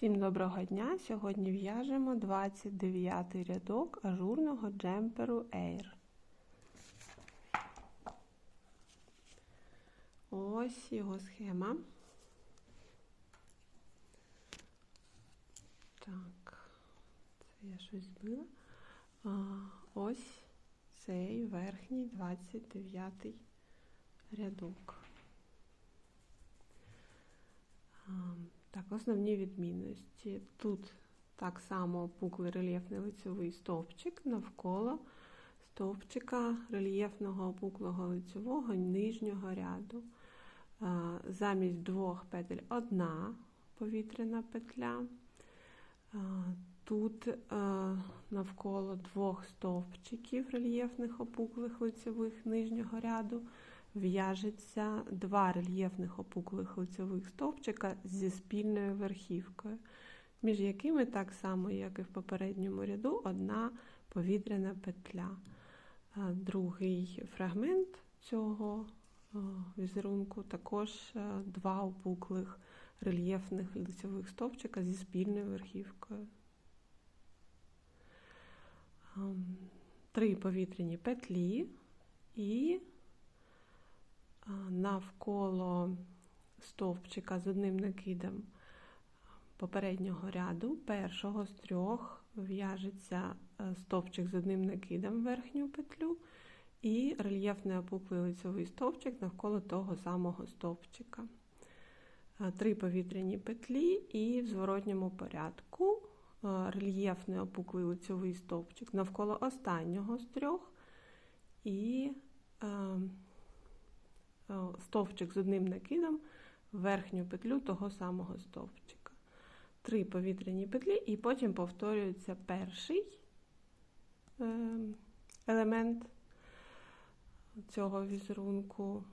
Всім доброго дня! Сьогодні в'яжемо 29 рядок ажурного джемперу Air. Ось його схема. Так, це я щось збила. Ось цей верхній 29 рядок. Так, основні відмінності. Тут так само опуклий рельєфний лицьовий стовпчик навколо стовпчика рельєфного опуклого лицьового нижнього ряду. Замість двох петель одна повітряна петля. Тут навколо двох стовпчиків рельєфних опуклих лицьових нижнього ряду в'яжеться два рельєфних опуклих лицевих стовпчика зі спільною верхівкою, між якими, так само, як і в попередньому ряду, одна повітряна петля. Другий фрагмент цього візерунку також два опуклих рельєфних лицевих стовпчика зі спільною верхівкою. Три повітряні петлі і навколо стовпчика з одним накидом попереднього ряду, першого з трьох в'яжеться е, стовпчик з одним накидом в верхню петлю, і рельєфний опуклий лицевий стовпчик навколо того самого стовпчика. Е, три повітряні петлі, і в зворотньому порядку е, рельєфний опуклий лицевий стовпчик навколо останнього з трьох. і стовпчик з одним накидом в верхню петлю того самого стовпчика. Три повітряні петлі, і потім повторюється перший е, елемент цього візерунку.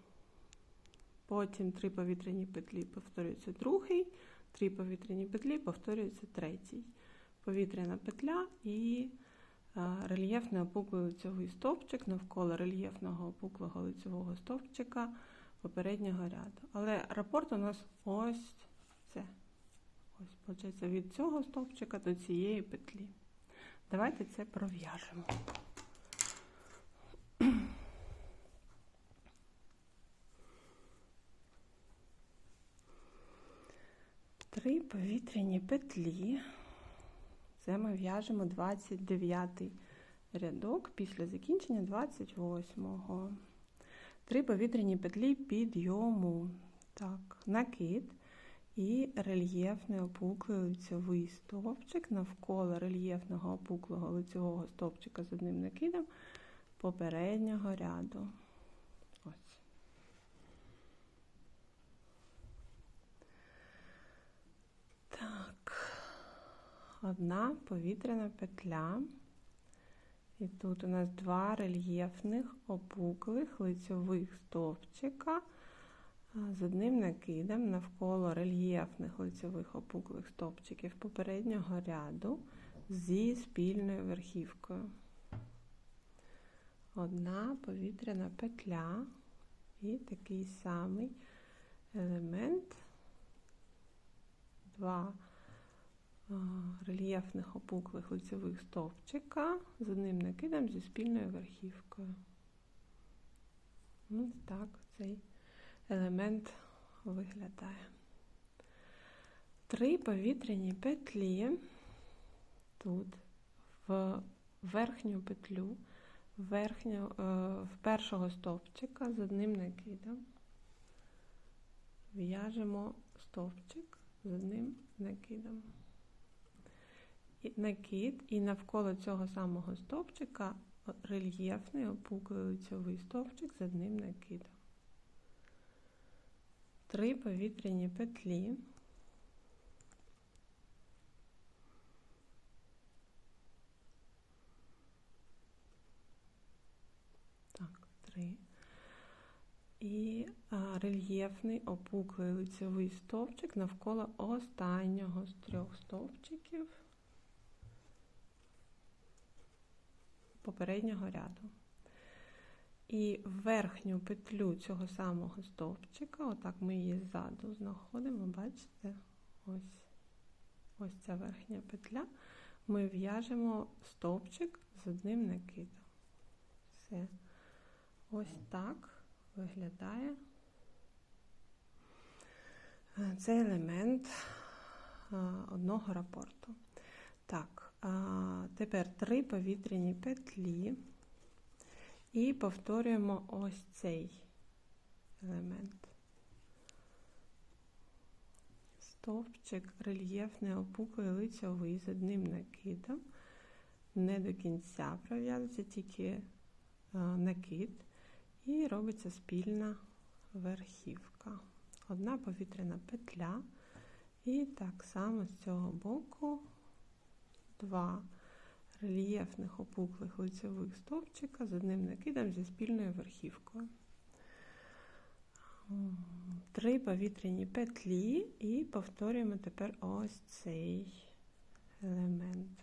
Потім три повітряні петлі повторюється другий, три повітряні петлі повторюється третій. Повітряна петля і е, рельєфний опуклий лицьовий стовпчик навколо рельєфного опуклого лицьового стовпчика попереднього ряду. Але рапорт у нас ось це. Ось, виходить, від цього стовпчика до цієї петлі. Давайте це пров'яжемо. Три повітряні петлі. Це ми в'яжемо 29 рядок після закінчення 28-го. Три повітряні петлі підйому. Так, накид і рельєфний опуклий лицьовий стовпчик навколо рельєфного опуклого лицьового стовпчика з одним накидом попереднього ряду. Ось. Так, одна повітряна петля. І тут у нас два рельєфних опуклих лицьових стовпчика з одним накидом навколо рельєфних лицьових опуклих стовпчиків попереднього ряду зі спільною верхівкою. Одна повітряна петля і такий самий елемент, два рельєфних опуклих лицевих стовпчика з одним накидом зі спільною верхівкою. Ось так цей елемент виглядає. Три повітряні петлі тут в верхню петлю, верхню, е, в першого стовпчика з одним накидом. В'яжемо стовпчик з одним накидом накид, і навколо цього самого стовпчика рельєфний опуклий лицьовий стовпчик з одним накидом. Три повітряні петлі. Так, три. І а, рельєфний опуклий лицьовий стовпчик навколо останнього з трьох стовпчиків. Попереднього ряду. І верхню петлю цього самого стовпчика, отак ми її ззаду знаходимо, бачите? Ось ось ця верхня петля, ми в'яжемо стовпчик з одним накидом. Все. Ось так виглядає цей елемент одного рапорту. Так, тепер три повітряні петлі і повторюємо ось цей елемент. Стовпчик рельєфний опуклий лицьовий з одним накидом. Не до кінця пров'язується тільки а, накид, і робиться спільна верхівка. Одна повітряна петля, і так само з цього боку два рельєфних опуклих лицевих стовпчика з одним накидом зі спільною верхівкою. Три повітряні петлі і повторюємо тепер ось цей елемент.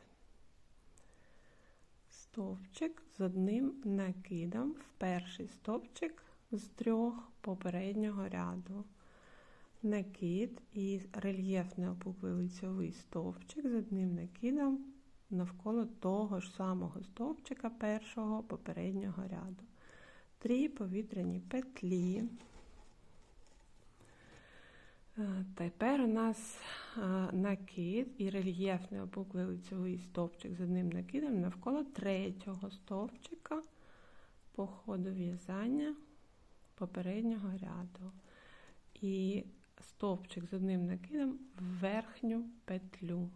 Стовпчик з одним накидом в перший стовпчик з трьох попереднього ряду. Накид і рельєфний опуклий лицьовий стовпчик з одним накидом навколо того ж самого стовпчика першого попереднього ряду. Три повітряні петлі. Е, Тепер у нас е, накид і рельєфний опуклий лицевий стовпчик з одним накидом навколо третього стовпчика по ходу в'язання попереднього ряду. І стовпчик з одним накидом в верхню петлю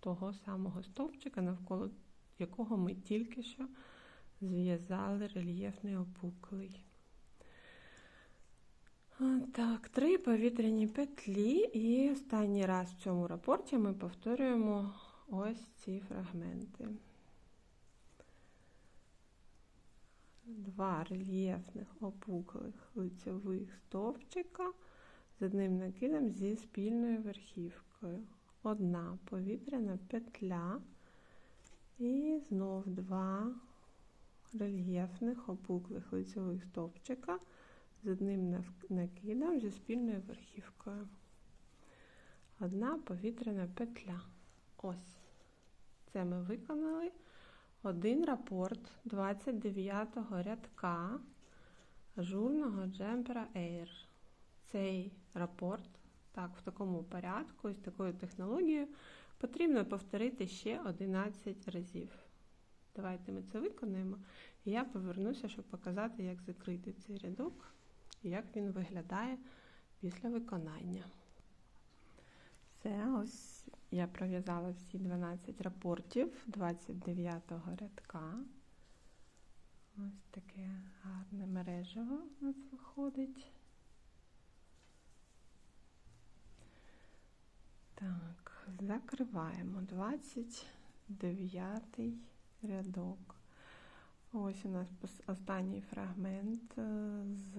того самого стовпчика, навколо якого ми тільки що зв'язали рельєфний опуклий. Так, три повітряні петлі, і останній раз в цьому рапорті ми повторюємо ось ці фрагменти. Два рельєфних опуклих лицевих стовпчика з одним накидом зі спільною верхівкою. Одна повітряна петля і знов два рельєфних опуклих лицевих стовпчика з одним накидом зі спільною верхівкою. Одна повітряна петля. Ось. Це ми виконали один рапорт 29-го рядка ажурного джемпера Air. Цей рапорт, так, в такому порядку, з такою технологією, потрібно повторити ще 11 разів. Давайте ми це виконаємо. І я повернуся, щоб показати, як закрити цей рядок і як він виглядає після виконання. Все, ось я пров'язала всі 12 рапортів 29-го рядка. Ось таке гарне мережево у нас виходить. Так, закриваємо 29 рядок. Ось у нас останній фрагмент е, з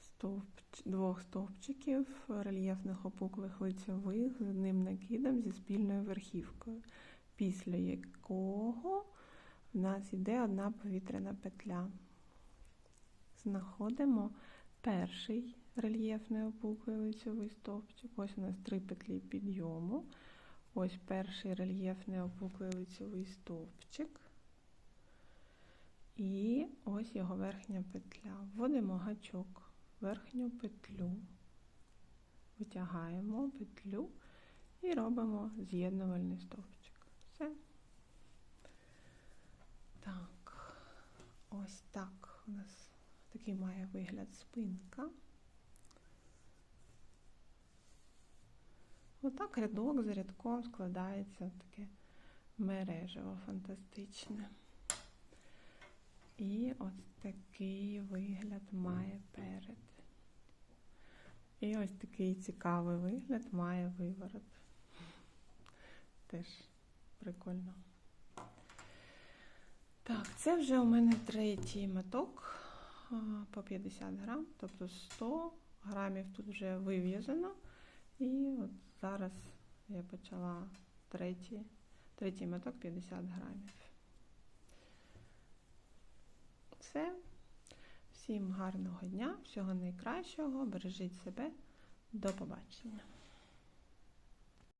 стовпч... двох стовпчиків рельєфних опуклих лицьових з одним накидом зі спільною верхівкою, після якого в нас йде одна повітряна петля. Знаходимо перший рельєфний опуклий лицьовий стовпчик. Ось у нас три петлі підйому. Ось перший рельєфний опуклий лицьовий стовпчик. І ось його верхня петля. Вводимо гачок, верхню петлю, витягаємо петлю і робимо з'єднувальний стовпчик. Все. Так, ось так у нас такий має вигляд спинка. Отак рядок за рядком складається таке мережево фантастичне. І ось такий вигляд має перед. І ось такий цікавий вигляд має виворот. Теж прикольно. Так, це вже у мене третій моток по 50 грам, тобто 100 грамів тут вже вив'язано. І от зараз я почала третій, третій меток 50 грамів. Все. Всім гарного дня, всього найкращого, бережіть себе, до побачення.